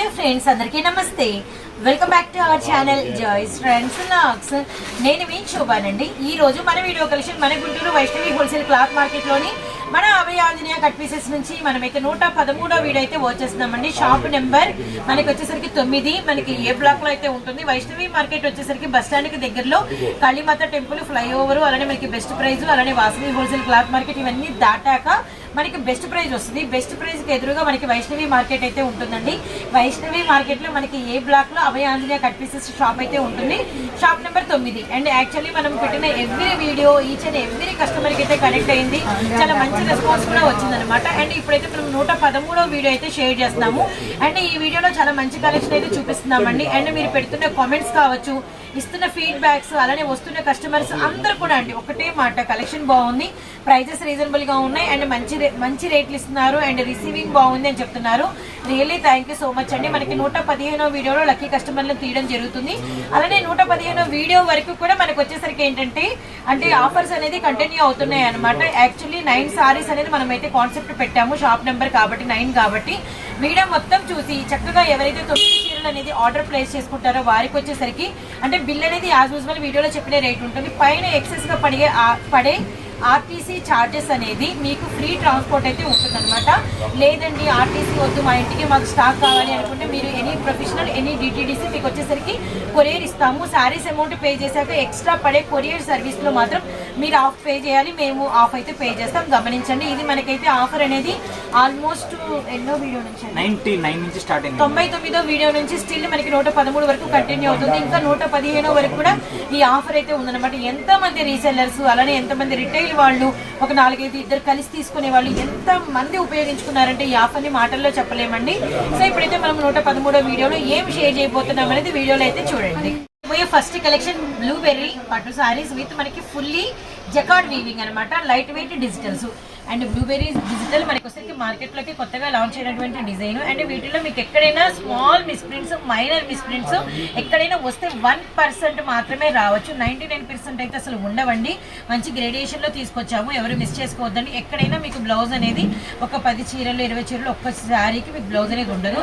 Hello friends అందరికీ నమస్తే. Welcome back to our channel joys friends lacks నేను మీ శోభానండి. ఈ రోజు మన వీడియో కలెక్షన్ మన గుంటూరు వైష్ణవి హోల్సేల్ క్లాత్ మార్కెట్లోని మన అభయ ఆంజనేయ కట్ పీసెస్ నుంచి మనమైతే నూట పదమూడో వీడియో అయితే వచ్చేస్తున్నామండి. షాప్ నెంబర్ మనకి వచ్చేసరికి తొమ్మిది మనకి ఏ బ్లాక్లో అయితే ఉంటుంది? వైష్ణవి మార్కెట్ వచ్చేసరికి బస్ స్టాండ్కి దగ్గరలో కాళీమాత టెంపుల్ ఫ్లైఓవర్ అలానే మనకి బెస్ట్ ప్రైజ్ అలానే వాసవి హోల్సేల్ క్లాత్ మార్కెట్ ఇవన్నీ దాటాక మనకి బెస్ట్ ప్రైజ్ వస్తుంది. బెస్ట్ ప్రైజ్కి ఎదురుగా మనకి వైష్ణవి మార్కెట్ అయితే ఉంటుందండి. వైష్ణవి మార్కెట్లో మనకి ఏ బ్లాక్లో Abhaya Anjaneya cut pieces shop అయితే ఉంటుంది? షాప్ నెంబర్ తొమ్మిది. అండ్ యాక్చువల్లీ మనం పెట్టిన every video each and every కస్టమర్కి అయితే కనెక్ట్ అయింది. చాలా మంచి రెస్పాన్స్ కూడా వచ్చింది అనమాట అండ్ ఇప్పుడైతే మనం నూట పదమూడో వీడియో అయితే షేర్ చేస్తున్నాము. అండ్ ఈ వీడియోలో చాలా మంచి కలెక్షన్ అయితే చూపిస్తున్నామండి. అండ్ మీరు పెడుతున్న కామెంట్స్ కావచ్చు ఇస్తున్న ఫీడ్బ్యాక్స్ అలానే వస్తున్న కస్టమర్స్ అందరూ కూడా అండి. ఒకటే మాట కలెక్షన్ బాగుంది ప్రైజెస్ రీజనబుల్గా ఉన్నాయి అండ్ మంచి మంచి రేట్లు ఇస్తున్నారు అండ్ రిసీవింగ్ బాగుంది అని చెప్తున్నారు. Really thank you so much అండి. మనకి నూట పదిహేనో వీడియోలో లక్కీ కస్టమర్లు తీయడం జరుగుతుంది. అలానే నూట పదిహేనో వీడియో వరకు కూడా మనకు వచ్చేసరికి ఏంటంటే అంటే ఆఫర్స్ అనేది కంటిన్యూ అవుతున్నాయి అనమాట యాక్చువల్లీ నైన్ సారీస్ అనేది మనం అయితే కాన్సెప్ట్ పెట్టాము షాప్ నెంబర్ కాబట్టి నైన్ కాబట్టి. వీడియో మొత్తం చూసి చక్కగా ఎవరైతే తొమ్మిది చీరలు అనేది ఆర్డర్ ప్లేస్ చేసుకుంటారో వారికి వచ్చేసరికి అంటే బిల్ అనేది యాజ్ యూజువల్ వీడియోలో చెప్పిన రేట్ ఉంటుంది. పైన ఎక్సెస్గా పడే పడే ఆర్టీసీ ఛార్జెస్ అనేది మీకు ఫ్రీ ట్రాన్స్పోర్ట్ అయితే ఉంటుందన్నమాట. లేదండి ఆర్టీసీ వద్దు మా ఇంటికి మాకు స్టాక్ కావాలి అనుకుంటే మీరు ఎనీ ప్రొఫెషనల్ ఎనీ డిటీడీసీ మీకు వచ్చేసరికి కొరియర్ ఇస్తాము. శారీస్ అమౌంట్ పే చేశాక ఎక్స్ట్రా పడే కొరియర్ సర్వీస్లో మాత్రం మీరు ఆఫ్ పే చేయాలి. మేము ఆఫ్ అయితే పే చేస్తాం. గమనించండి. ఇది మనకైతే ఆఫర్ అనేది ఆల్మోస్ట్ ఎన్నో వీడియో నుంచి? నైన్టీ నైన్ నుంచి స్టార్ట్ అయింది. తొంభై తొమ్మిదో వీడియో నుంచి స్టిల్ మనకి నూట పదమూడు వరకు కంటిన్యూ అవుతుంది. ఇంకా నూట పదిహేనో వరకు కూడా ఈ ఆఫర్ అయితే ఉందన్నమాట. ఎంత మంది రీసెల్లర్స్ అలానే ఎంత మంది వాళ్ళు ఒక నాలుగైదు ఇద్దరు కలిసి తీసుకునే వాళ్ళు ఎంత మంది ఉపయోగించుకున్నారంటే ఈ ని మాటల్లో చెప్పలేమండి. సో ఇప్పుడైతే మనం నూట పదమూడో వీడియోలో ఏం షేర్ చేయబోతున్నాం అనేది వీడియోలో అయితే చూడండి. పోయే ఫస్ట్ కలెక్షన్ బ్లూబెర్రీ పట్టు సారీస్ విత్ మనకి ఫుల్లీ జకాడ్ వీవింగ్ అన్నమాట light weight digitals and blueberry digital మనకి వచ్చేసరికి మార్కెట్లోకి కొత్తగా లాంచ్ అయినటువంటి డిజైన్. అండ్ వీటిలో మీకు ఎక్కడైనా స్మాల్ మిస్ప్రింట్స్ మైనర్ మిస్ప్రింట్స్ ఎక్కడైనా వస్తే వన్ పర్సెంట్ మాత్రమే రావచ్చు. నైంటీ నైన్ పర్సెంట్ అయితే అసలు ఉండవండి. మంచి గ్రేడియేషన్లో తీసుకొచ్చాము. ఎవరు మిస్ చేసుకోవద్దండి. ఎక్కడైనా మీకు బ్లౌజ్ అనేది ఒక పది చీరలు ఇరవై చీరలు ఒక్క శారీకి మీకు బ్లౌజ్ అనేది ఉండదు.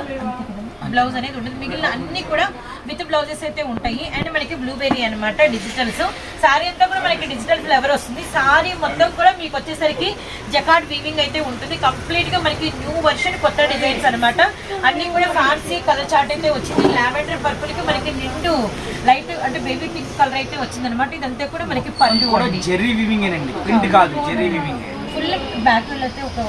బ్లౌజ్ అనేది ఉండదు మిగిలిన అన్ని కూడా విత్ బ్లౌజెస్ అయితే ఉంటాయి. అండ్ మనకి బ్లూబెర్రీ అనమాట డిజిటల్స్. సారీ అంతా కూడా మనకి డిజిటల్ ఫ్లేవర్ వస్తుంది. సారీ మొత్తం కూడా మీకు వచ్చేసరికి జకాట్ వీవింగ్ అయితే ఉంటుంది. కంప్లీట్గా మనకి న్యూ వర్షన్ కొత్త డిజైన్స్ అన్నమాట. అన్ని కూడా ఫ్యాన్సీ కలర్ చార్ట్ అయితే వచ్చింది. లావెండర్ పర్పుల్కి మనకి నిండు లైట్ అంటే బేబీ పింక్ కలర్ అయితే వచ్చింది అనమాట ఇదంతా కూడా మనకి పళ్ళు కూడా. జెర్రీ వివింగ్ అండి ప్రింట్ కాదు జెర్రీ వివింగ్ ఫుల్ బ్యాక్ అయితే ఒక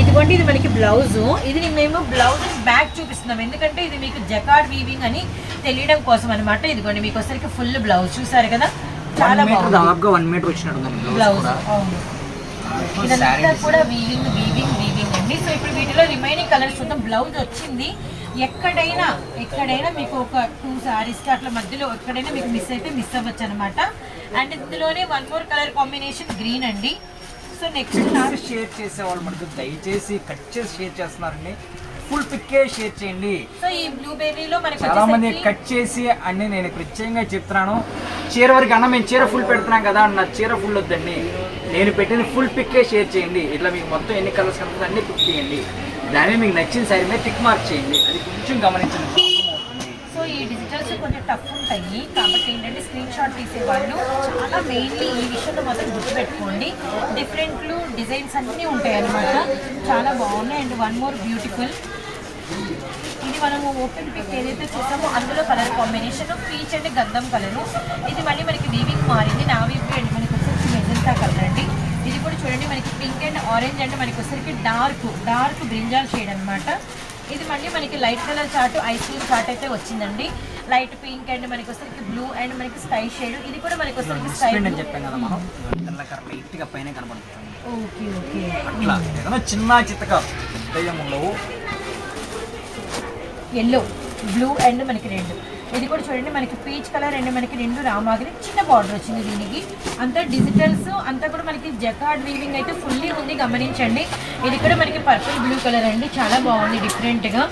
ఇదిగోండి ఇది మనకి బ్లౌజ్ ఇది మేము బ్లౌజ్ బ్యాక్ చూపిస్తున్నాం. ఎందుకంటే ఇది మీకు జకార్డ్ వీవింగ్ అని తెలియడం కోసం అనమాట ఇదిగోండి మీకు వచ్చరికి ఫుల్ బ్లౌజ్ చూసారు కదా? చాలా మీటర్ బాగుంది. దాదాపుగా వన్ మీటర్ వచ్చినట్టు ఉంది బ్లౌజ్ అవును. ఇదంతా కూడా వీవింగ్ వీవింగ్ వీవింగ్ అండి. సో ఇప్పుడు వీటిలో రిమైనింగ్ కలర్స్ చూద్దాం. బ్లౌజ్ వచ్చింది. ఎక్కడైనా ఎక్కడైనా మీకు ఒక టూ సారీస్ అట్లా మధ్యలో ఎక్కడైనా మీకు మిస్ అయితే మిస్ అవ్వచ్చు అనమాట అండ్ ఇందులోనే one more colour combination green అండి. సో నెక్స్ట్ షేర్ చేసే వాళ్ళు మనకు. దయచేసి కట్ చేసి షేర్ చేస్తున్నారండి. ఫుల్ పిక్కే షేర్ చేయండి. సో ఈ బ్లూబెర్రీలో మనకి చాలా మంది కట్ చేసి అన్ని నేను ప్రత్యేకంగా చెప్తున్నాను. చీర వరకు అన్న మేము చీర ఫుల్ పెడుతున్నాం కదా అన్న చీర ఫుల్ వద్దండి. నేను పెట్టిన ఫుల్ పిక్కే షేర్ చేయండి. ఇట్లా మీకు మొత్తం ఎన్ని కలర్స్ కనుక అన్ని పిక్ చేయండి. దాని మీకు నచ్చిన సైడ్ మీద టిక్ మార్క్ చేయండి. అది కొంచెం గమనించండి. ఈ డిజిటల్స్ కొంచెం టఫ్ ఉంటాయి. కాబట్టి ఏంటంటే స్క్రీన్ షాట్ తీసే వాళ్ళు చాలా మెయిన్లీ ఈ విషయంలో మాత్రం గుర్తుపెట్టుకోండి. డిఫరెంట్లు డిజైన్స్ అన్నీ ఉంటాయి అన్నమాట చాలా బాగున్నాయి అండ్ వన్ మోర్ బ్యూటిఫుల్ ఇది మనము ఓపెన్ పిక్ ఏదైతే చూసామో అందులో కలర్ కాంబినేషన్ పీచ్ అండ్ గంధం కలరు ఇది మళ్ళీ మనకి వీవింగ్ మారింది. నావీ బ్లూ అండ్ మనకి వచ్చేసి మెజెంటా కలర్ అండి. ఇది కూడా చూడండి మనకి పింక్ అండ్ ఆరెంజ్ అంటే మనకి వచ్చేసరికి డార్క్ డార్క్ బ్రింజాల్ షేడ్ అన్నమాట. ఇది మళ్ళీ మనకి light colour chart ice cream chart అయితే వచ్చిందండి. లైట్ పింక్ అండ్ మనకి వచ్చేసరికి బ్లూ అండ్ మనకి స్కై షేడ్. ఇది కూడా మనకి వచ్చేసరికి స్కై అని చెప్పాం కదా మనం. లైట్గా పైన కనబడుతుంది ఓకే ఓకే. అట్లా చిన్న చిత్తక ఉండవు. ఎల్లో బ్లూ అండ్ మనకి రెండు ఇది కూడా చూడండి మనకి పీచ్ కలర్ అండ్ మనకి రెండు రామాగిరి చిన్న బార్డర్ వచ్చింది దీనికి. అంతా డిజిటల్స్ అంతా కూడా మనకి జకార్డ్ వీవింగ్ అయితే ఫుల్లీ ఉంది గమనించండి. ఇది కూడా మనకి పర్పుల్ బ్లూ కలర్ అండి. చాలా బాగుంది డిఫరెంట్గా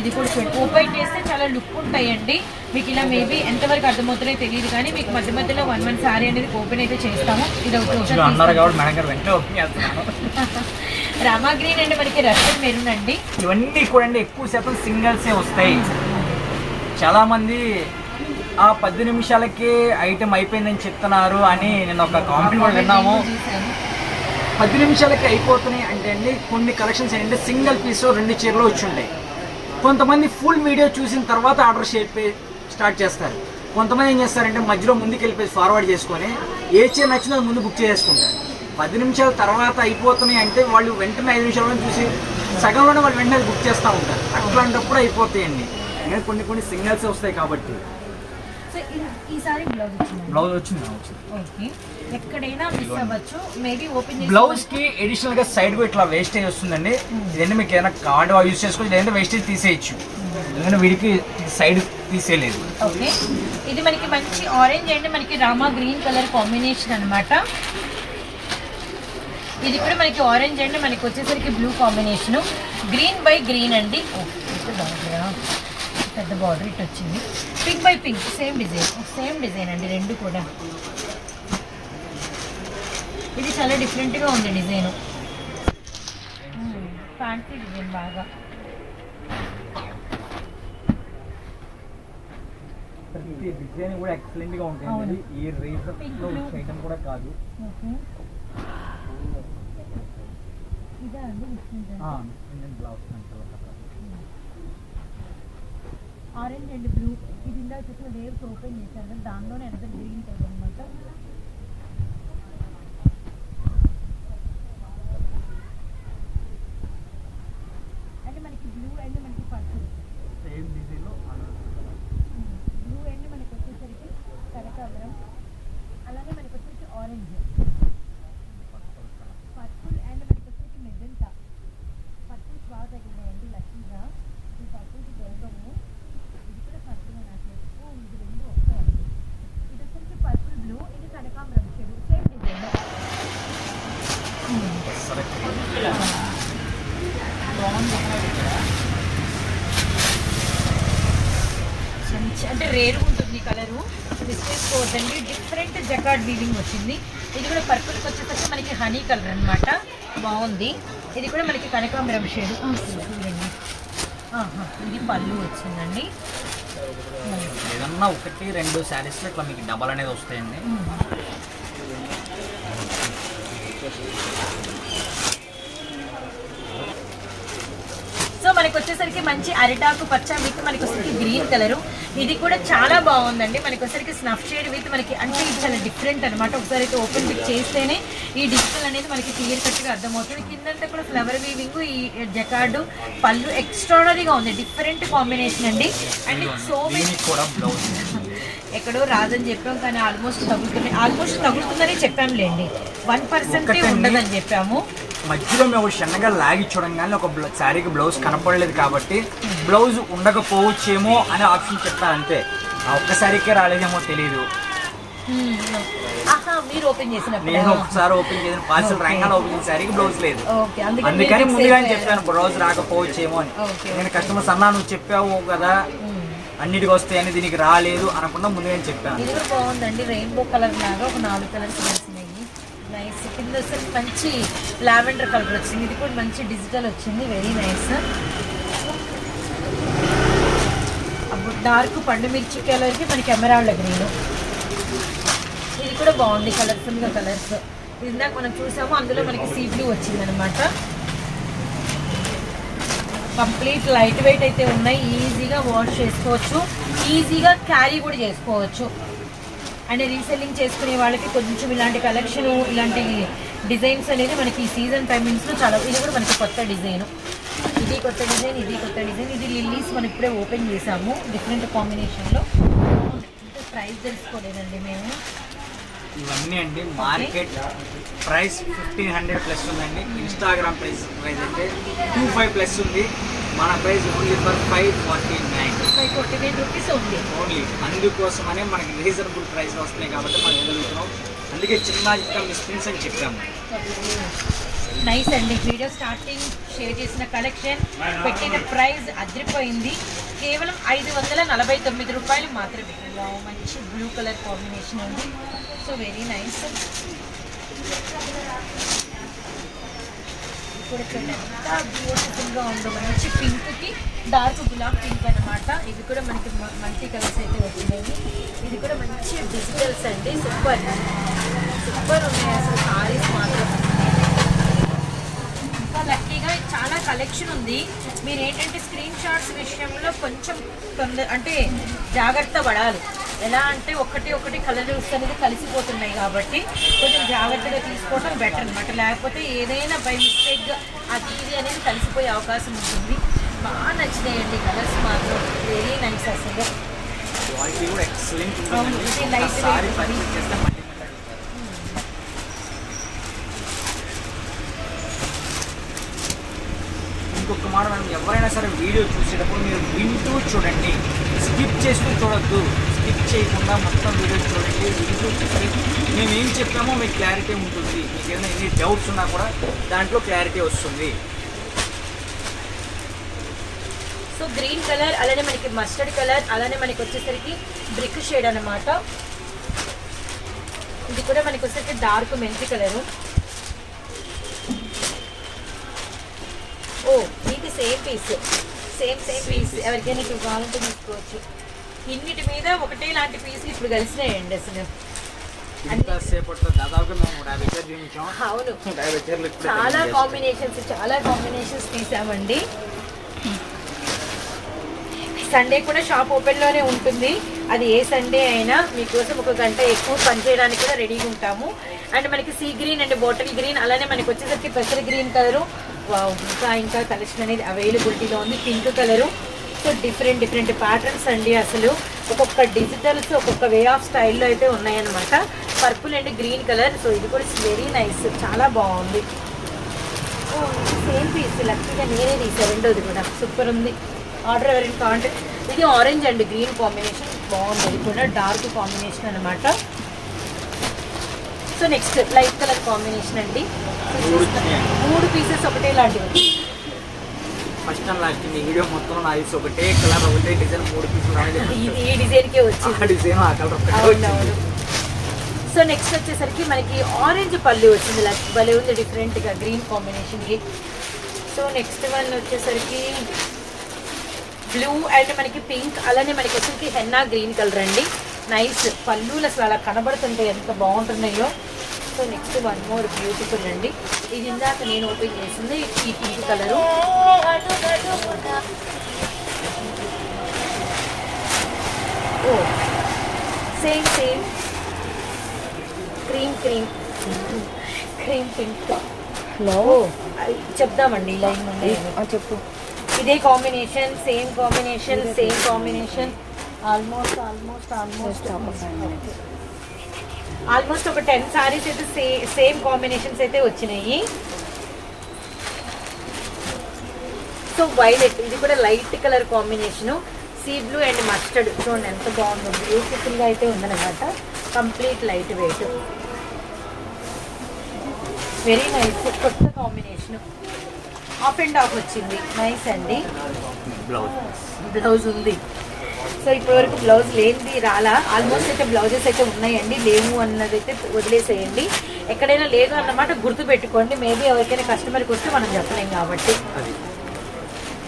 ఇది కూడా చూడండి. ఓపెన్ చేస్తే చాలా లుక్ ఉంటాయండి. మీకు ఇలా మేబీ ఎంతవరకు అర్థమవుతుందో తెలియదు కానీ మీకు మధ్య మధ్యలో వన్ వన్ సారీ అనేది ఓపెన్ అయితే చేస్తాము. ఇది రామా గ్రీన్ అండి మనకి రస్టెడ్ మెరూన్ అండి. ఇవన్నీ కూడా ఎక్కువ శాతం సింగిల్సే వస్తాయి. చాలామంది ఆ పది నిమిషాలకే ఐటెం అయిపోయిందని చెప్తున్నారు అని నేను ఒక కామెంట్ కూడా విన్నాము. పది నిమిషాలకి అయిపోతున్నాయి అంటే అండి కొన్ని కలెక్షన్స్ ఏంటంటే సింగిల్ పీస్ రెండు చీరలు వచ్చి ఉంటాయి. కొంతమంది ఫుల్ వీడియో చూసిన తర్వాత ఆర్డర్ చేపే స్టార్ట్ చేస్తారు. కొంతమంది ఏం చేస్తారంటే మధ్యలో ముందుకు వెళ్ళిపోయి ఫార్వర్డ్ చేసుకొని ఏ చీర నచ్చినా అది ముందు బుక్ చేసుకుంటారు పది నిమిషాల తర్వాత అయిపోతున్నాయి అంటే వాళ్ళు వెంటనే ఐదు నిమిషాల్లో చూసి సగంలోనే వాళ్ళు వెంటనే బుక్ చేస్తూ ఉంటారు. అట్లాంటప్పుడు అయిపోతాయండి. ఇంకా కొన్ని కొన్ని సిగ్నల్స్ వస్తాయి కాబట్టి. ఈసారి బ్లౌజ్ వచ్చింది? బ్లౌజ్ వచ్చింది వచ్చింది. ఓకే. ఎక్కడైనా మిస్ అవ్వచ్చు. మేబీ ఓపెన్ బ్లౌజ్కి అడిషనల్గా సైడ్కు ఇట్లా వేస్టేజ్ వస్తుందండి. ఇదంటే మీకు ఏదైనా కార్డు యూజ్ చేసుకోవచ్చు లేదంటే వేస్టేజ్ తీసేయచ్చు. ఎందుకంటే వీడికి సైడ్ తీసేయలేదు. ఓకే. ఇది మనకి మంచి ఆరెంజ్ అండ్ మనకి రామా గ్రీన్ కలర్ కాంబినేషన్ అన్నమాట. ఇది కూడా మనకి ఆరెంజ్ అండ్ మనకి వచ్చేసరికి blue combination green by green అండి. ఓ, ఇది బాగుందిరా. పెద్ద బార్డర్ ఇట్ వచ్చింది. Pink by pink same design same design అండి రెండు కూడా. ఇది చాలా డిఫరెంట్గా ఉంది డిజైన్ ఫ్యాన్సీ డిజైన్ బాగా. డిజైన్ కూడా ఎక్సలెంట్గా. ఉంటుంది ఈ లో. ఐటమ్ కూడా కాదు. ఇదా అండి బ్లౌజ్ ఆరెంజ్ అండ్ బ్లూ ఇది ఇందాక చూసిన వేవ్స్ ఓపెన్ చేశారు. దానిలోనే ఎంత గ్రీన్ టైప్ అనమాట అంటే మనకి బ్లూ అండ్ మనకి పర్పుల్ సేమ్ డిజైన్లో బ్లూ అండ్ మనకి వచ్చేసరికి కనకాంబరం అలానే మనకి వచ్చేసి ఆరెంజ్ పర్పుల్ అండ్ మనకి వచ్చేసి మెజెంటా పర్పుల్స్ బాగా తగిలినాయండి లక్కీగా ఈ పర్పుల్స్ దొరకము ఇది కూడా పర్పుల్ నాకు ఓ ఇది రెండు ఒకే ఇది వచ్చేసి పర్పుల్ బ్లూ ఇది కనకాంబరం షేడ్ సేమ్ డిజైన్ మంచి అంటే రేరు ఉంటుంది కలరు తీసుకోవద్దండి డిఫరెంట్ జకాడ్ వీవింగ్ వచ్చింది. ఇది కూడా పర్పుల్కి వచ్చేసరికి మనకి హనీ కలర్ అన్నమాట. బాగుంది. ఇది కూడా మనకి కనకాంబరం షేడ్ చూడండి. ఇది పళ్ళు వచ్చిందండి. ఏదన్నా ఒకటి రెండు శారీస్లో ఇట్లా మీకు డబల్ అనేది వస్తాయండి. సో మనకి వచ్చేసరికి మంచి అరిటాకు పచ్చ విత్ మనకి వచ్చేసరికి గ్రీన్ కలర్. ఇది కూడా చాలా బాగుందండి. మనకి వచ్చేసరికి స్నఫ్ షేడ్ విత్ మనకి అంటే ఇది చాలా డిఫరెంట్ అనమాట ఒకసారి అయితే ఓపెన్ పిక్ చేస్తేనే ఈ డిజిటల్ అనేది మనకి క్లియర్ కట్గా అర్థమవుతుంది. కిందంతా కూడా ఫ్లవర్ వీవింగ్ ఈ జకార్డు పళ్ళు ఎక్స్ట్రాడనరీగా ఉంది. డిఫరెంట్ కాంబినేషన్ అండి. అండ్ సో మెనీ కూడా బ్లౌజ్ ఎక్కడో రాదని చెప్పాం కానీ ఆల్మోస్ట్ తగులుతుంది ఆల్మోస్ట్ తగులుతుందని చెప్పాంలేండి. One percent. ఉండదని చెప్పాము. మధ్యలో మేము చిన్నగా లాగి చూడంగానే ఒక బ్ల- శారీకి బ్లౌజ్ కనపడలేదు కాబట్టి బ్లౌజ్ ఉండకపోవచ్చేమో అనే ఆప్షన్ చెప్పాను అంతే ఆ ఒక్క శారీకే రాలేదేమో తెలియదు మీరు ఓపెన్ నేను ఒకసారి ఓపెన్ చేసిన పార్సల్ రంగాలు ఓపెన్ బ్లౌజ్ లేదు. అందుకని ముందుగానే చెప్పాను బ్లౌజ్ రాకపోవచ్చేమో అని. నేను కస్టమర్స్ అన్నా నువ్వు చెప్పావు కదా. అన్నిటికి వస్తాయని దీనికి రాలేదు అనకుండా నేను చెప్పాను. ఇది కూడా బాగుందండి. రెయిన్బో కలర్ లాగా ఒక నాలుగు కలర్స్ వచ్చినాయి నైస్ కింద వచ్చేసరికి మంచి లావెండర్ కలర్ వచ్చింది. ఇది కూడా మంచి డిజిటల్ వచ్చింది. వెరీ నైస్ అప్పుడు డార్క్ పండు మిర్చి కలర్కి మనకి ఎమరాల్డ్ గ్రీన్ ఇది. కూడా బాగుంది. కలర్ఫుల్గా కలర్స్ ఇందాక మనం చూసాము అందులో మనకి సీ బ్లూ వచ్చింది అనమాట కంప్లీట్ లైట్ వెయిట్ అయితే ఉన్నాయి. ఈజీగా వాష్ చేసుకోవచ్చు. ఈజీగా క్యారీ కూడా చేసుకోవచ్చు. అండ్ రీసెల్లింగ్ చేసుకునే వాళ్ళకి కొంచెం ఇలాంటి కలెక్షన్ ఇలాంటి డిజైన్స్ అనేది మనకి ఈ సీజన్ టైమింగ్స్లో చాలా ఇది కూడా మనకి కొత్త డిజైన్. ఇది కొత్త డిజైన్ ఇది కొత్త డిజైన్ ఇది లిల్లీస్ మనం ఇప్పుడే ఓపెన్ చేసాము డిఫరెంట్ కాంబినేషన్లో. ప్రైస్ తెలుసుకోలేదండి మేము. ఇవన్నీ అండి. Market price fifteen hundred plus ఉందండి. ఇన్స్టాగ్రామ్ ప్రైస్ ప్రైస్ అయితే టూ ఫైవ్ ప్లస్ ఉంది. మన price only for five forty nine. Five forty nine rupees ఉంది. ఓన్లీ. అందుకోసమనే మనకి రీజనబుల్ ప్రైస్ వస్తున్నాయి కాబట్టి మనం ఇవ్వగలుగుతున్నాం అందుకే చిన్న చిన్న మిస్ప్రింట్స్ అని చెప్పాము. నైస్ అండి. వీడియో స్టార్టింగ్ షేర్ చేసిన కలెక్షన్ పెట్టిన ప్రైస్ అదిరిపోయింది. కేవలం ఐదు వందల నలభై తొమ్మిది రూపాయలు మాత్రమే. మంచి బ్లూ కలర్ కాంబినేషన్ ఉంది. సో వెరీ నైస్ కూడా ఎంత బ్యూటిఫుల్గా ఉందో. మంచి పింక్కి డార్క్ గులాబ్ పింక్ అన్నమాట. ఇది కూడా మనకి మల్టీ కలర్స్ అయితే వచ్చినాయి. ఇది కూడా మంచి డిజిటల్స్ అండి. సూపర్ సూపర్ ఉన్నాయి. అసలు సారీస్ మాత్రం. చాలా కలెక్షన్ ఉంది. మీరు ఏంటంటే స్క్రీన్ షాట్స్ విషయంలో కొంచెం తొందర అంటే జాగ్రత్త పడాలి. ఎలా అంటే ఒకటి ఒకటి కలర్స్ అనేది కలిసిపోతున్నాయి కాబట్టి కొంచెం జాగ్రత్తగా తీసుకోవడం బెటర్ అనమాట లేకపోతే ఏదైనా బై మిస్టేక్గా అది ఇది అనేది కలిసిపోయే అవకాశం ఉంటుంది. బాగా నచ్చినాయండి కలర్స్ మాత్రం. వెరీ నైస్ అసలు. క్వాలిటీ కూడా ఎక్సలెంట్ అవును, ఇది light weight సారీ ఉంది. పర్చేస్ చేస్తే మళ్ళీ మళ్ళీ అడుగుతారు. ఇంకొక మాట మనం ఎవరైనా సరే వీడియో చూసేటప్పుడు మీరు వింటూ చూడండి. స్కిప్ చేస్తూ చూడొద్దు. స్కిప్ చేయకుండా మొత్తం వీడియో చూడండి వింటూ చూస్తే మేము ఏం చెప్పామో మీకు క్లారిటీ ఉంటుంది. మీకు ఏమైనా ఎన్ని డౌట్స్ ఉన్నా కూడా దాంట్లో క్లారిటీ వస్తుంది. సో గ్రీన్ కలర్ అలానే మనకి మస్టర్డ్ కలర్ అలానే మనకి వచ్చేసరికి బ్రిక్ షేడ్ అన్నమాట. ఇది కూడా మనకి వచ్చేసరికి డార్క్ మెంతి కలరు ఓ ఇది same piece same same piece ఎవరికైనా ఇప్పుడు కావాలంటే తీసుకోవచ్చు. ఇన్నిటి మీద ఒకటే లాంటి పీసులు ఇప్పుడు కలిసినాయండి అసలు. అవును. చాలా. కాంబినేషన్స్ చాలా కాంబినేషన్స్ తీసామండి. సండే కూడా షాప్ ఓపెన్లోనే ఉంటుంది. అది ఏ సండే అయినా మీకోసం ఒక గంట ఎక్కువ పని చేయడానికి కూడా రెడీగా ఉంటాము. అండ్ మనకి sea green and bottle green అలానే మనకి వచ్చేసరికి పెసర గ్రీన్ కలరు ఇంకా ఇంకా కలెక్షన్ అనేది అవైలబిలిటీలో ఉంది. Pink colour so different different patterns అండి అసలు. ఒక్కొక్క డిజిటల్స్ ఒక్కొక్క వే ఆఫ్ స్టైల్లో అయితే ఉన్నాయన్నమాట. Purple and green colour so ఇది కూడా వెరీ నైస్ చాలా బాగుంది. సేమ్ పీస్ లక్కీగా నేనే తీసా రెండోది కూడా. సూపర్ ఉంది. ఆర్డర్ ఎవరైనా కావాలంటే ఇది ఆరెంజ్ అండ్ గ్రీన్ కాంబినేషన్ బాగుంది. ఇది కూడా డార్క్ కాంబినేషన్ అనమాట so next light colour combination అండి. మూడు పీసెస్ ఒకటే లాంటివి. ఫస్ట్ అండ్ లాస్ట్ ఈ వీడియో మొత్తం నా ఐస్ ఒకటే కలర్ ఒకటే డిజైన్ మూడు పీసులు రావాలి ఇది ఈ డిజైన్కే ఆ వచ్చింది. డిజైన్ ఆ కలర్ ఒకటే అవునవును. సో నెక్స్ట్ వచ్చేసరికి మనకి ఆరెంజ్ పళ్ళు వచ్చింది. లైక్ భలే ఉంది డిఫరెంట్గా గ్రీన్ కాంబినేషన్కి సో నెక్స్ట్ వన్ వచ్చేసరికి బ్లూ అండ్ మనకి పింక్ అలానే మనకి వచ్చేసరికి హెన్నా గ్రీన్ కలర్ అండి. నైస్ పళ్ళులు అసలు అలా కనబడుతుంటాయి ఎంత బాగుంటున్నాయో. So next one more beautiful అండి. ఇది ఇందాక నేను ఓపెన్ చేసింది ఈ పింక్ కలరు ఓ same same cream cream cream pink hello చెప్దామండి నుండి చెప్పు. ఇదే combination same combination same combination almost almost almost almost ఒక టెన్ సారీస్ అయితే సే సేమ్ కాంబినేషన్స్ అయితే వచ్చినాయి. సో వైలెట్ ఇది కూడా light colour combination sea blue and mustard చూడండి ఎంత బాగుందో బ్యూటిఫుల్గా అయితే ఉందన్నమాట. Complete light weight very nice కొత్త కాంబినేషన్ ఆఫ్ అండ్ ఆఫ్ వచ్చింది. నైస్ అండి. బ్లౌజ్ బ్లౌజ్ ఉంది. సో ఇప్పటివరకు బ్లౌజ్ లేనిది రాలా. ఆల్మోస్ట్ అయితే బ్లౌజెస్ అయితే ఉన్నాయండి. లేవు అన్నది అయితే వదిలేసేయండి. ఎక్కడైనా లేదు అన్నమాట గుర్తు పెట్టుకోండి మేబీ ఎవరికైనా కస్టమర్కి వస్తే మనం చెప్పలేం కాబట్టి.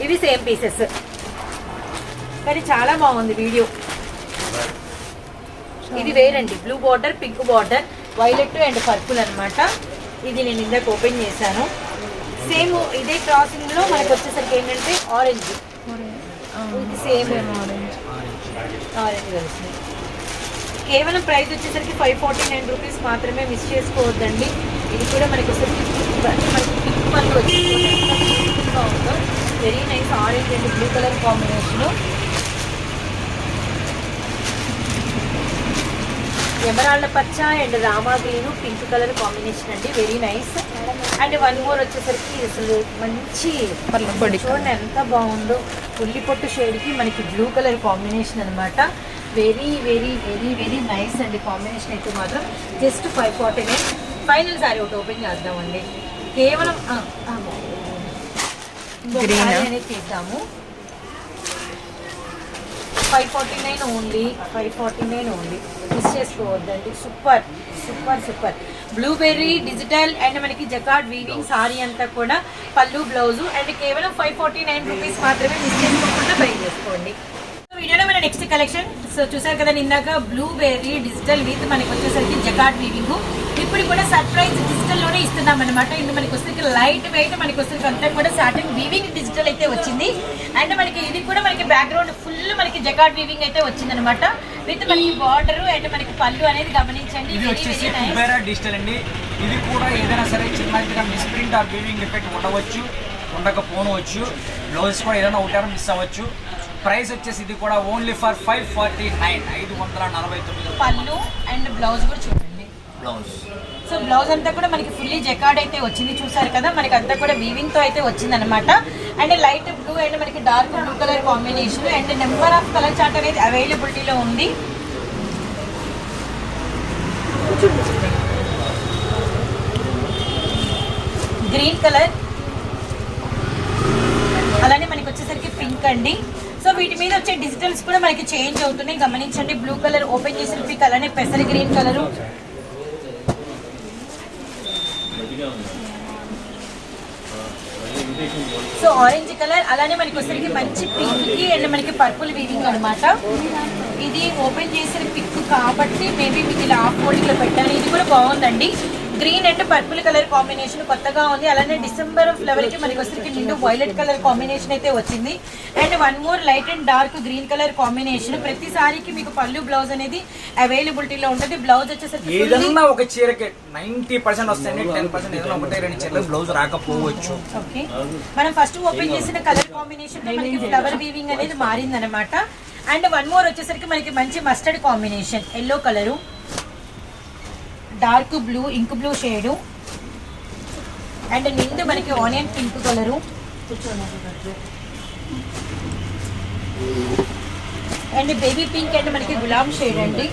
ఇవి సేమ్ పీసెస్ కానీ చాలా బాగుంది వీడియో ఇది వేరండి. Blue border pink border violet and purple అన్నమాట. ఇది నేను ఇందాక ఓపెన్ చేశాను. సేమ్ ఇదే క్రాసింగ్లో మనకు వచ్చేసరికి ఏంటంటే ఆరెంజ్ సేమ్ ఆరెంజ్ కలిసింది కేవలం ప్రైస్ వచ్చేసరికి ఫైవ్ ఫార్టీ నైన్ రూపీస్ మాత్రమే మిస్ చేసుకోవద్దండి. ఇది కూడా మనకి వచ్చేసరికి మనకి పింక్ పళ్ళు వచ్చి ఉందో. Very nice orange and blue colour combination ఎమరాళ్ళ పచ్చ and Rama green pink colour combination అండి. Very nice and one more వచ్చేసరికి అసలు మంచి చూడండి ఎంత బాగుందో. ఉల్లి పొట్టు షేడ్కి మనకి బ్లూ కలర్ కాంబినేషన్ అనమాట very very very very nice అండి కాంబినేషన్ అయితే మాత్రం. Just five forty nine final sari ఒకటి ఓపెన్ చేద్దామండి. కేవలం అనేది తీద్దాము five forty nine only five forty nine only. Miss చేసుకోవద్దండి. Super super super. Blueberry digital and మనకి జకార్డ్ వీవింగ్ సారీ అంతా కూడా పళ్ళు బ్లౌజు అండ్ కేవలం ఫైవ్ ఫార్టీ నైన్ రూపీస్ మాత్రమే మిస్ చేసుకోకుండా బై చేసుకోండి. సో వీడియోలో మన నెక్స్ట్ కలెక్షన్. సో చూసారు కదా ఇందాక బ్లూబెర్రీ డిజిటల్ విత్ మనకి వచ్చేసరికి జకార్డ్ వీవింగ్. ఇప్పుడు కూడా సర్ప్రైజ్ డిజిటల్లోనే ఇస్తున్నాం అనమాట ఇందు మనకి వచ్చేసరికి లైట్ వెయిట్ మనకి వచ్చేసరికి అంతా కూడా సాటిన్ వీవింగ్ డిజిటల్ అయితే వచ్చింది. అండ్ మనకి ఇది కూడా మనకి బ్యాక్గ్రౌండ్ ఫుల్ మనకి జకార్డ్ వీవింగ్ అయితే వచ్చింది అనమాట విత్ మనకి బార్డర్ అండ్ మనకి పళ్ళు అనేది గమనించండి. ఇది వచ్చేసి. కుబేరా డిజిటల్ అండి. ఇది కూడా ఏదైనా సరే చిన్నగా మిస్ప్రింట్ ఆర్ వీవింగ్ ఎఫెక్ట్ ఉండవచ్చు ఉండకపోనవచ్చు. బ్లౌజ్ కూడా ఏదైనా ఒకటారు మిస్ అవ్వచ్చు. ప్రైస్ వచ్చేసి ఇది కూడా only for five forty nine ఐదు వందల నలభై తొమ్మిది పళ్ళు అండ్ బ్లౌజ్ కూడా చూడండి. బ్లౌజ్. సో బ్లౌజ్ అంతా కూడా మనకి ఫుల్లీ జెకాడ్ అయితే వచ్చింది. చూసారు కదా మనకి అంతా కూడా వీవింగ్తో అయితే వచ్చింది అనమాట అండ్ లైట్ బ్లూ అండ్ మనకి dark blue colour combination and number of colour chart అనేది అవైలబిలిటీలో ఉంది. గ్రీన్ కలర్ అలానే మనకి వచ్చేసరికి పింక్ అండి. సో వీటి మీద వచ్చే డిజిటల్స్ కూడా మనకి చేంజ్ అవుతున్నాయి. గమనించండి బ్లూ కలర్ ఓపెన్ చేసిన పిక్ అలానే పెసర green colour so orange colour అలానే మనకి వచ్చేసరికి మంచి పింక్కి అండ్ మనకి పర్పుల్ వీవింగ్ అన్నమాట. ఇది ఓపెన్ చేసిన పిక్ కాబట్టి మేబీ మీకు ఇలా ఆఫ్లో పెట్టాను ఇది కూడా బాగుందండి. Green and purple colour combination కొత్తగా ఉంది. అలానే డిసెంబర్ ఫ్లవర్కి మనకి వచ్చేసరికి నిండు వైలెట్ కలర్ కాంబినేషన్ అయితే వచ్చింది. And one more light and dark green colour combination. ప్రతి సారీకి మీకు పళ్ళు బ్లౌజ్ అనేది అవైలబిలిటీలో ఉంటుంది. బ్లౌజ్ వచ్చేసరికి ఏదన్నా ఒక చీరకి నైన్టీ పర్సెంట్ టెన్ పర్సెంట్ ఏదైనా ఒకటే రెండు చీరలు బ్లౌజ్ రాకపోవచ్చు. ఓకే. మనం ఫస్ట్ ఓపెన్ చేసిన కలర్ కాంబినేషన్ మనకి ఫ్లవర్ వీవింగ్ అనేది మారింది అనమాట అండ్ వన్ మోర్ వచ్చేసరికి మనకి మంచి mustard combination. Yellow colour. Dark blue ink blue shade. And నిండు మనకి onion pink colour. And baby pink and మనకి గులాబ్ షేడ్ అండి.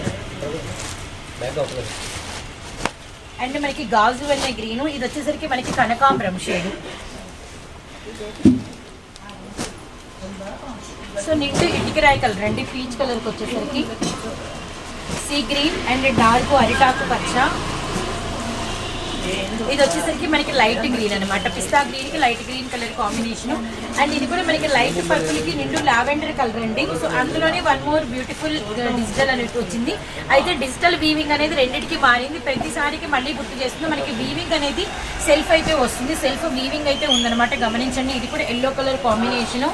అండ్ మనకి గాజు అనే గ్రీను. ఇది వచ్చేసరికి మనకి కనకాంబరం షేడు. సో నిండు ఇటుకరాయి కలర్ అండి పీచ్ కలర్కి వచ్చేసరికి. సీ గ్రీన్ అండ్ డార్క్ అరిటాకు పచ్చ. ఇది వచ్చేసరికి మనకి లైట్ గ్రీన్ అనమాట పిస్తా గ్రీన్కి light green colour combination and ఇది కూడా మనకి లైట్ పర్పుల్కి నిండు లావెండర్ కలర్ అండి. సో అందులోనే వన్ మోర్ బ్యూటిఫుల్ డిజిటల్ అనేది వచ్చింది. అయితే డిజిటల్ వీవింగ్ అనేది రెండింటికి మారింది. ప్రతిసారికి మళ్ళీ గుర్తు చేస్తుంది మనకి వీవింగ్ అనేది సెల్ఫ్ అయితే వస్తుంది. సెల్ఫ్ వీవింగ్ అయితే ఉందన్నమాట. గమనించండి ఇది కూడా yellow colour combination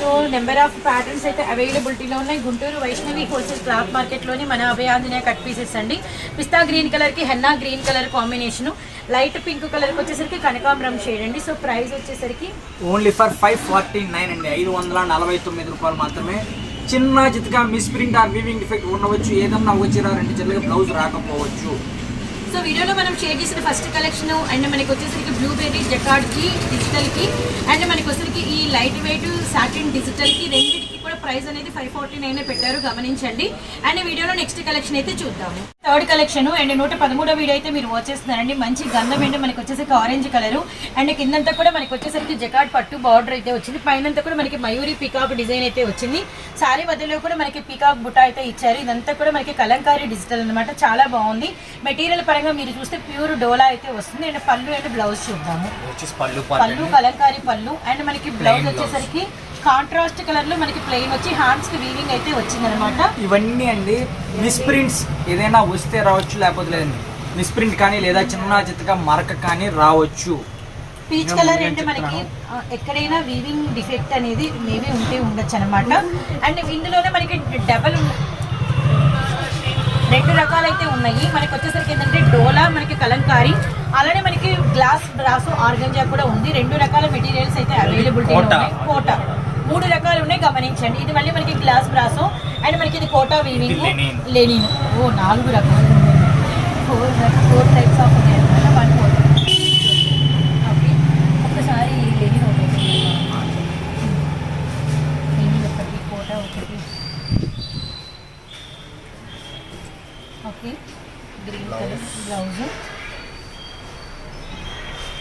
so number of patterns అయితే అవైలబిలిటీలో ఉన్నాయి. గుంటూరు వైష్ణవి హోల్సేల్ క్లాత్ మార్కెట్లోని మన అభయాంజనేయ కట్ పీసెస్ అండి. పిస్తా గ్రీన్ కలర్కి henna green colour combination. Light pink కలర్కి వచ్చేసరికి కనకాంబరం షేడ్ అండి సో ప్రైస్ వచ్చేసరికి only for five forty nine అండి. ఐదు వందల నలభై తొమ్మిది రూపాయలు మాత్రమే. చిన్న చితగా మిస్ప్రింట్ ఆర్ వీవింగ్ డిఫెక్ట్ ఉండవచ్చు. ఏదన్నా ఒక రెండు చీరలుగా బ్లౌజ్ రాకపోవచ్చు. సో వీడియోలో మనం షేర్ చేసిన ఫస్ట్ కలెక్షన్ అండ్ మనకి వచ్చేసరికి బ్లూబెర్రీ జకాడ్కి డిజిటల్కి అండ్ మనకి వచ్చేసరికి ఈ లైట్ వెయిట్ సాటిన్ డిజిటల్కి రెండింటికి ప్రైస్ అనేది ఫైవ్ ఫార్టీ నైన్ పెట్టారు గమనించండి. అండ్ వీడియోలో నెక్స్ట్ కలెక్షన్ అయితే చూద్దాము. థర్డ్ కలెక్షన్ అండ్ నూట పదమూడో వీడియో అయితే మీరు వాచ్ చేస్తున్నారండి. మంచి గంధం అండ్ మనకి వచ్చేసరికి ఆరెంజ్ కలర్ అండ్ కిందంతా కూడా మనకి వచ్చేసరికి జకార్డ్ పట్టు బార్డర్ అయితే వచ్చింది. పైనంతా కూడా మనకి మయూరి పికాక్ డిజైన్ అయితే వచ్చింది. సారీ మధ్యలో కూడా మనకి పికాక్ బుట్ట అయితే ఇచ్చారు. ఇదంతా కూడా మనకి కలంకారీ డిజిటల్ అన్నమాట. చాలా బాగుంది. మెటీరియల్ పరంగా మీరు చూస్తే ప్యూర్ డోలా అయితే వస్తుంది. అండ్ పళ్ళు అండ్ బ్లౌజ్ చూద్దాము. పళ్ళు పళ్ళు కలంకారీ పళ్ళు. అండ్ మనకి బ్లౌజ్ వచ్చేసరికి కాంట్రాస్ట్ కలర్లో మనకి ప్లెయిన్ వచ్చి హ్యాండ్స్కి వీవింగ్ అయితే వచ్చింది అనమాట ఇవన్నీ అండి మిస్ప్రింట్స్ ఏదైనా వస్తే రావచ్చు లేకపోతే లేదండి. మిస్ప్రింట్ కానీ లేదా చిన్న చిత్తగా మరక కానీ రావచ్చు. పీచ్ కలర్ అంటే మనకి ఎక్కడైనా వీవింగ్ డిఫెక్ట్ అనేది మేబీ ఉంటే ఉండొచ్చు అనమాట అండ్ ఇందులోనే మనకి డబల్ రెండు రకాలైతే ఉన్నాయి. మనకి వచ్చేసరికి ఏంటంటే డోలా మనకి కలంకారీ అలానే మనకి గ్లాస్ బ్రాసు ఆర్గంజా కూడా ఉంది. రెండు రకాల మెటీరియల్స్ అయితే అవైలబిలిటీ. ఉన్నాయి. కోట. మూడు రకాలు ఉన్నాయి గమనించండి. ఇది మళ్ళీ మనకి గ్లాస్ బ్రాసు అండ్ మనకి ఇది కోటా వీవింగ్ లెనిన్. ఓ నాలుగు రకాలు ఫోర్ ఫోర్ టైప్స్ ఆఫ్ ఉన్నాయి అనమాట వన్ ఫోర్ ఓకే ఒక్కసారి లెనిన్ ఒకటి. లెనిన్ ఒకటి కోటా ఒకటి. Okay green colour blouse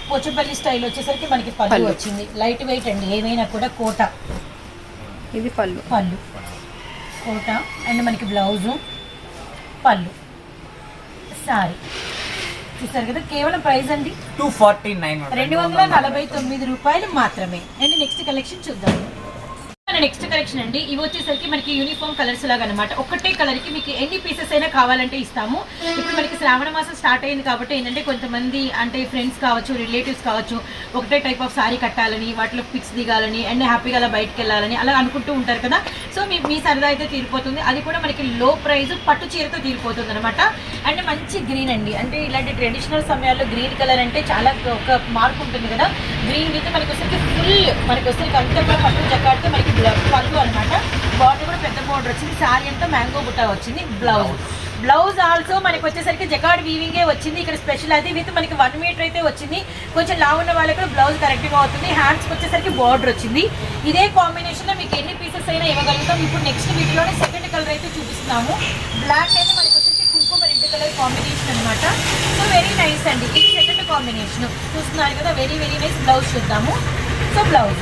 Pochampally style వచ్చేసరికి మనకి పళ్ళు. వచ్చింది. లైట్ వెయిట్ అండి. ఏమైనా కూడా కోట. ఇది పళ్ళు. పళ్ళు. కోట అండ్ మనకి బ్లౌజు పళ్ళు. సారీ. చూసారు కదా కేవలం ప్రైస్ అండి? టూ ఫార్టీ నైన్ రెండు వందల నలభై తొమ్మిది రూపాయలు మాత్రమే. అండ్ నెక్స్ట్ కలెక్షన్ చూద్దాం. నెక్స్ట్ కలెక్షన్ అండి. ఇవి వచ్చేసరికి మనకి యూనిఫామ్ కలర్స్ లాగా అనమాట ఒకటే కలర్కి మీకు ఎన్ని పీసెస్ అయినా కావాలంటే ఇస్తాము. ఇప్పుడు మనకి శ్రావణ మాసం స్టార్ట్ అయింది కాబట్టి ఏంటంటే కొంతమంది అంటే ఫ్రెండ్స్ కావచ్చు రిలేటివ్స్ కావచ్చు ఒకటే టైప్ ఆఫ్ సారీ కట్టాలని వాటిలో పిక్స్ దిగాలని అండ్ హ్యాపీగా అలా బయటకు వెళ్ళాలని అలా అనుకుంటూ ఉంటారు కదా. సో మీ మీ సరదా అయితే తీరిపోతుంది. అది కూడా మనకి లో ప్రైస్ పట్టు చీరతో తీరిపోతుంది అనమాట అండ్ మంచి గ్రీన్ అండి. అంటే ఇలాంటి ట్రెడిషనల్ సమయాల్లో గ్రీన్ కలర్ అంటే చాలా ఒక మార్పు ఉంటుంది కదా. గ్రీన్ విత్ మనకి వచ్చరికి ఫుల్ మనకి వచ్చరికి అంతా కూడా పట్టు జక్కాడితే మనకి పళ్ళు అనమాట బార్డర్ కూడా పెద్ద బార్డర్ వచ్చింది. శారీ అంతా మ్యాంగో బుట్ట వచ్చింది. బ్లౌజ్ బ్లౌజ్ ఆల్సో మనకి వచ్చేసరికి జకాడ్ వీవింగే వచ్చింది. ఇక్కడ స్పెషల్ అది విత్ మనకి వన్ మీటర్ అయితే వచ్చింది. కొంచెం లా ఉన్న వాళ్ళకి కూడా బ్లౌజ్ కరెక్ట్గా అవుతుంది. హ్యాండ్స్కి వచ్చేసరికి బార్డర్ వచ్చింది. ఇదే కాంబినేషన్లో మీకు ఎన్ని పీసెస్ అయినా ఇవ్వగలుగుతాం. ఇప్పుడు నెక్స్ట్ వీటిలోనే సెకండ్ కలర్ అయితే చూపిస్తున్నాము. బ్లాక్ అయితే మనకి వచ్చేసి కుంకుమ రెడ్ కలర్ కాంబినేషన్ అనమాట సో వెరీ నైస్ అండి. కాంబినేషన్ చూస్తున్నారు కదా వెరీ వెరీ నైస్ బ్లౌజ్ చూద్దాము. సో బ్లౌజ్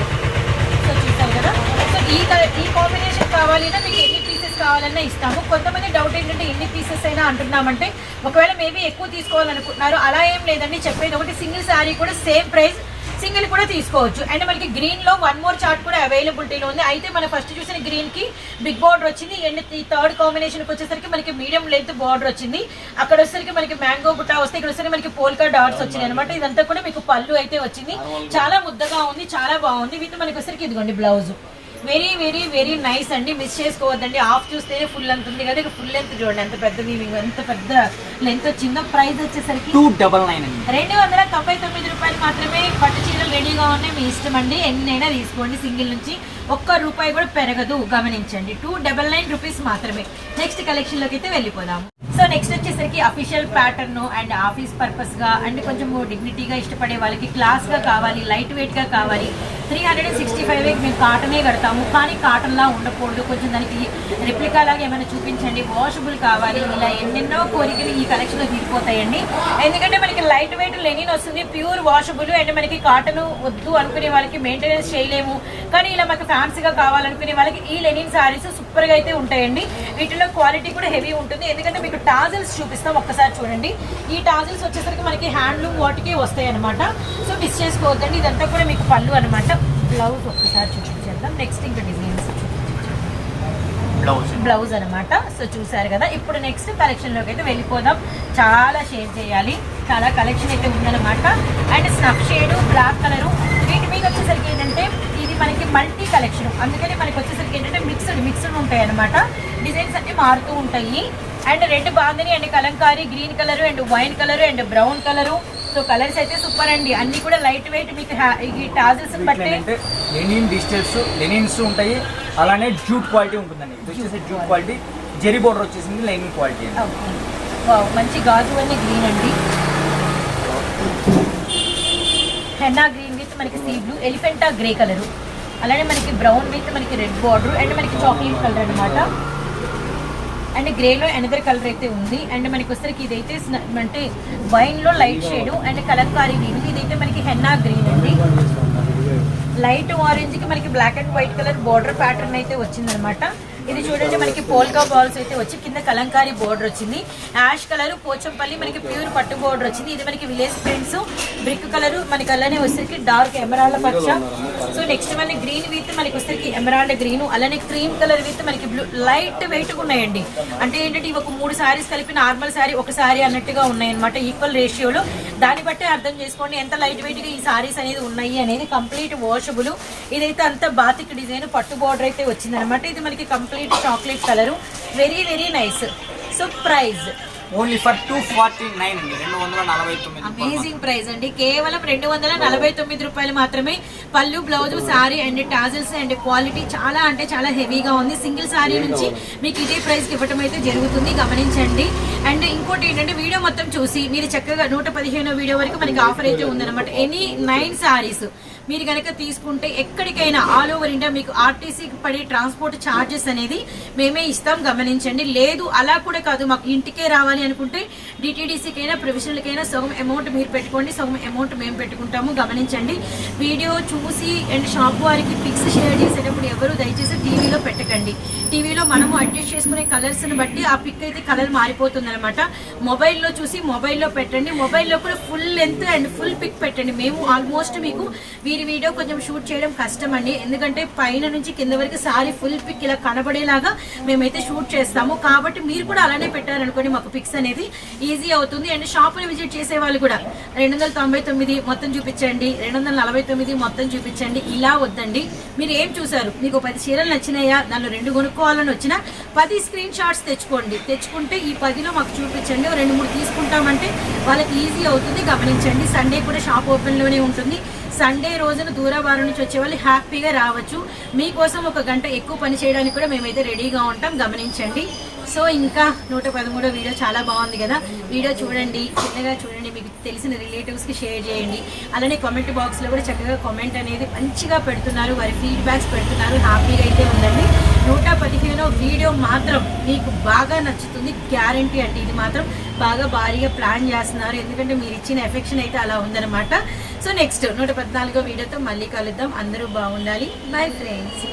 సో చూస్తారు కదా? సో ఈ ఈ కాంబినేషన్ కావాలన్నా మీకు ఎన్ని పీసెస్ కావాలన్నా ఇస్తాము. కొంతమంది డౌట్ ఏంటంటే ఎన్ని పీసెస్ అయినా అంటున్నామంటే ఒకవేళ మేబీ ఎక్కువ తీసుకోవాలనుకుంటున్నారు అలా ఏం లేదండి. చెప్పేది ఒకటి సింగిల్ శారీ కూడా సేమ్ ప్రైస్ సింగిల్ కూడా తీసుకోవచ్చు. అండ్ మనకి గ్రీన్లో వన్ మోర్ చార్ట్ కూడా అవైలబిలిటీలో ఉంది. అయితే మనం ఫస్ట్ చూసిన గ్రీన్కి బిగ్ బార్డర్ వచ్చింది. అండ్ ఈ థర్డ్ కాంబినేషన్కి వచ్చేసరికి మనకి మీడియం లెంత్ బార్డర్ వచ్చింది. అక్కడ వచ్చేసరికి మనకి మ్యాంగో బుట్ట వస్తే ఇక్కడ వచ్చేసరికి మనకి పోల్కా డాట్స్ వచ్చినాయి అనమాట ఇదంతా కూడా మీకు పళ్ళు అయితే వచ్చింది. చాలా ముద్దగా ఉంది చాలా బాగుంది. విత్ మనకి వచ్చేసరికి ఇదిగోండి blouse very very very nice అండి. మిస్ చేసుకోవద్దండి. హాఫ్ చూస్తేనే ఫుల్ లెంత్ ఉంది కదా ఇక ఫుల్ లెంత్ చూడండి. ఎంత పెద్ద వీవింగ్ ఎంత పెద్ద లెంత్. వచ్చిందో ప్రైస్ వచ్చేసరికి టూ డబల్ నైన్ అండి. రెండు వందల తొంభై తొమ్మిది రూపాయలు మాత్రమే పట్టు చీరలు రెడీగా ఉన్నాయి. మీ ఇష్టం అండి. ఎన్నైనా తీసుకోండి. సింగిల్ నుంచి ఒక్క రూపాయి కూడా పెరగదు. గమనించండి. టూ డబల్ నైన్ రూపీస్ మాత్రమే. నెక్స్ట్ కలెక్షన్లోకి అయితే వెళ్ళిపోదాము సో నెక్స్ట్ వచ్చేసరికి అఫీషియల్ ప్యాటర్న్ అండ్ ఆఫీస్ పర్పస్గా అండ్ కొంచెం డిగ్నిటీగా ఇష్టపడే వాళ్ళకి క్లాస్గా కావాలి లైట్ వెయిట్గా కావాలి. Three hundred and sixty five మేము కాటనే కడతాము. కానీ కాటన్లా ఉండకూడదు. కొంచెం దానికి రెప్లికా లాగా ఏమైనా చూపించండి. వాషబుల్ కావాలి. ఇలా ఎన్నెన్నో కోరికలు ఈ కలెక్షన్లో తీరిపోతాయండి. ఎందుకంటే మనకి లైట్ వెయిట్ లెనిన్ వస్తుంది. ప్యూర్ వాషబుల్ అండ్ మనకి కాటన్ వద్దు అనుకునే వాళ్ళకి మెయింటెనెన్స్ చేయలేము. కానీ ఇలా మనకి ఫ్యాన్సీగా కావాలనుకునే వాళ్ళకి ఈ లెనిన్ సారీస్ సూపర్గా అయితే ఉంటాయండి. వీటిలో క్వాలిటీ కూడా హెవీ ఉంటుంది. ఎందుకంటే మీకు టాజిల్స్ చూపిస్తాం ఒక్కసారి చూడండి. ఈ టాజిల్స్ వచ్చేసరికి మనకి హ్యాండ్లూమ్ వాటికి వస్తాయి అనమాట సో మిస్ చేసుకోవద్దండి. ఇదంతా కూడా మీకు పళ్ళు అనమాట బ్లౌజ్ ఒక్కసారి చూపించేద్దాం నెక్స్ట్ ఇంకా డిజైన్స్ బ్లౌజ్. బ్లౌజ్ అనమాట సో చూసారు కదా. ఇప్పుడు నెక్స్ట్ కలెక్షన్లోకి అయితే వెళ్ళిపోదాం. చాలా షేర్ చేయాలి. చాలా కలెక్షన్ అయితే ఉందన్నమాట. And snuff shade black colour వీటి మీద వచ్చేసరికి ఏంటంటే ఇది మనకి మల్టీ కలెక్షన్ అందుకని మనకి వచ్చేసరికి ఏంటంటే మిక్స్డ్ మిక్స్డ్ ఉంటాయి అనమాట డిజైన్స్ అన్ని మారుతూ ఉంటాయి. And red bandhani and Kalamkari green colour and wine colour and brown colour so colours అయితే సూపర్ అండి. అన్ని కూడా లైట్ వెయిట్ మీకు ఈ టాజెస్ బట్టి లెనిన్ డిజిటల్స్ లెనిన్స్ ఉంటాయి. అలానే జూట్ క్వాలిటీ ఉంటుందండి. ఇది వచ్చేసి జూట్ క్వాలిటీ జెరీ బోర్డర్ వచ్చేసింది లెనిన్ క్వాలిటీ మంచి గాజు అనే గ్రీన్ అండి. హెన్నా గ్రీన్ విత్ మనకి సీ బ్లూ ఎలిఫెంటా గ్రే కలర్ అలానే మనకి బ్రౌన్ విత్ మనకి రెడ్ బార్డర్ అండ్ మనకి చాక్లెట్ కలర్ అన్నమాట. అండ్ గ్రేలో ఎనదర్ కలర్ అయితే ఉంది. అండ్ మనకి వచ్చరికి ఇదైతే అంటే వైన్లో light shade and Kalamkari green ఇదైతే మనకి హెన్నా గ్రీన్ అండి. లైట్ ఆరెంజ్కి మనకి black and white colour border pattern అయితే వచ్చిందనమాట. ఇది చూడండి మనకి పోల్కా బాల్స్ అయితే వచ్చి కింద కలంకారీ బోర్డర్ వచ్చింది. యాష్ కలర్ పోచంపల్లి మనకి ప్యూర్ పట్టు బోర్డర్ వచ్చింది. ఇది మనకి విలేజ్ ప్రింట్స్ బ్రిక్ కలర్ మనకి అలానే వచ్చేసరికి డార్క్ ఎమరాల్డ్ పచ్చ. సో నెక్స్ట్ మనకి గ్రీన్ విత్ మనకి వచ్చేసరికి ఎమరాల్డ్ గ్రీన్ అలానే క్రీమ్ కలర్ విత్ మనకి బ్లూ లైట్ వెయిట్ ఉన్నాయండి. అంటే ఏంటంటే ఇవి ఒక మూడు సారీస్ కలిపి నార్మల్ సారీ ఒక సారీ అన్నట్టుగా ఉన్నాయన్నమాట ఈక్వల్ రేషియోలో దాన్ని బట్టి అర్థం చేసుకోండి ఎంత లైట్ వెయిట్గా ఈ సారీస్ అనేది ఉన్నాయి అనేది కంప్లీట్ వాషబుల్ ఇదైతే అంత బాతిక్ డిజైన్ పట్టు బార్డర్ అయితే వచ్చింది అనమాట ఇది మనకి complete chocolate colour very very nice so price only for two forty nine అండి. రెండు వందల నలభై తొమ్మిది రూపాయలు అమేజింగ్ ప్రైస్ అండి. కేవలం రెండు వందల నలభై తొమ్మిది రూపాయలు మాత్రమే. పళ్ళు blouse sari and tassels and quality చాలా అంటే చాలా హెవీగా ఉంది. సింగిల్ సారీ నుంచి మీకు ఇదే ప్రైస్కి ఇవ్వటం అయితే జరుగుతుంది. గమనించండి. అండ్ ఇంకోటి ఏంటంటే వీడియో మొత్తం చూసి మీరు చక్కగా నూట పదిహేను వీడియో వరకు మనకి ఆఫర్ అయితే ఉందన్నమాట. ఎనీ నైన్ సారీస్ మీరు కనుక తీసుకుంటే ఎక్కడికైనా ఆల్ ఓవర్ ఇండియా మీకు ఆర్టీసీకి పడే ట్రాన్స్పోర్ట్ ఛార్జెస్ అనేది మేమే ఇస్తాం గమనించండి. లేదు అలా కూడా కాదు. మాకు ఇంటికే రావాలి అనుకుంటే డిటీడీసీకైనా ప్రొవిజనల్కైనా సగం అమౌంట్ మీరు పెట్టుకోండి. సగం అమౌంట్ మేము పెట్టుకుంటాము. గమనించండి. వీడియో చూసి అండ్ షాప్ వారికి ఫిక్స్ షేర్ చేసేటప్పుడు ఎవరు దయచేసి టీవీలో పెట్టకండి. టీవీలో మనము అడ్జస్ట్ చేసుకునే కలర్స్ని బట్టి ఆ పిక్ అయితే కలర్ మారిపోతుంది అనమాట మొబైల్లో చూసి మొబైల్లో పెట్టండి. మొబైల్లో కూడా full length and full pick పెట్టండి. మేము ఆల్మోస్ట్ మీకు మీరు వీడియో కొంచెం షూట్ చేయడం కష్టం అండి ఎందుకంటే పైన నుంచి కింద వరకు సారీ ఫుల్ పిక్ ఇలా కనబడేలాగా మేమైతే షూట్ చేస్తాము. కాబట్టి మీరు కూడా అలానే పెట్టారనుకోండి మాకు పిక్స్ అనేది ఈజీ అవుతుంది. అండ్ షాప్ని విజిట్ చేసే వాళ్ళు కూడా రెండు వందల తొంభై తొమ్మిది మొత్తం చూపించండి. రెండు వందల నలభై తొమ్మిది మొత్తం చూపించండి. ఇలా వద్దండి. మీరు ఏం చూసారు? మీకు పది చీరలు నచ్చినాయా? దానిలో రెండు కొనుక్కోవాలని వచ్చినా పది స్క్రీన్ షాట్స్ తెచ్చుకోండి. తెచ్చుకుంటే ఈ పదిలో మాకు చూపించండి. రెండు మూడు తీసుకుంటామంటే వాళ్ళకి ఈజీ అవుతుంది. గమనించండి. సండే కూడా షాప్ ఓపెన్లోనే ఉంటుంది. సండే రోజున దూరవారం నుంచి వచ్చే వాళ్ళు హ్యాపీగా రావచ్చు. మీకోసం ఒక గంట ఎక్కువ పని చేయడానికి కూడా మేమైతే రెడీగా ఉంటాం. గమనించండి. సో ఇంకా నూట పదమూడో వీడియో చాలా బాగుంది కదా. వీడియో చూడండి. చిన్నగా చూడండి. మీకు తెలిసిన రిలేటివ్స్కి షేర్ చేయండి. అలానే కామెంట్ బాక్స్లో కూడా చక్కగా కామెంట్ అనేది మంచిగా పెడుతున్నారు. వారి ఫీడ్బ్యాక్స్ పెడుతున్నారు. హ్యాపీగా అయితే ఉందండి నూట పదిహేనో వీడియో మాత్రం మీకు బాగా నచ్చుతుంది గ్యారంటీ అండి. ఇది మాత్రం బాగా భారీగా ప్లాన్ చేస్తున్నారు. ఎందుకంటే మీరు ఇచ్చిన ఎఫెక్షన్ అయితే అలా ఉందన్నమాట. సో నెక్స్ట్ నూట పద్నాలుగో వీడియోతో మళ్ళీ కలుద్దాం. అందరూ బాగుండాలి. Bye friends.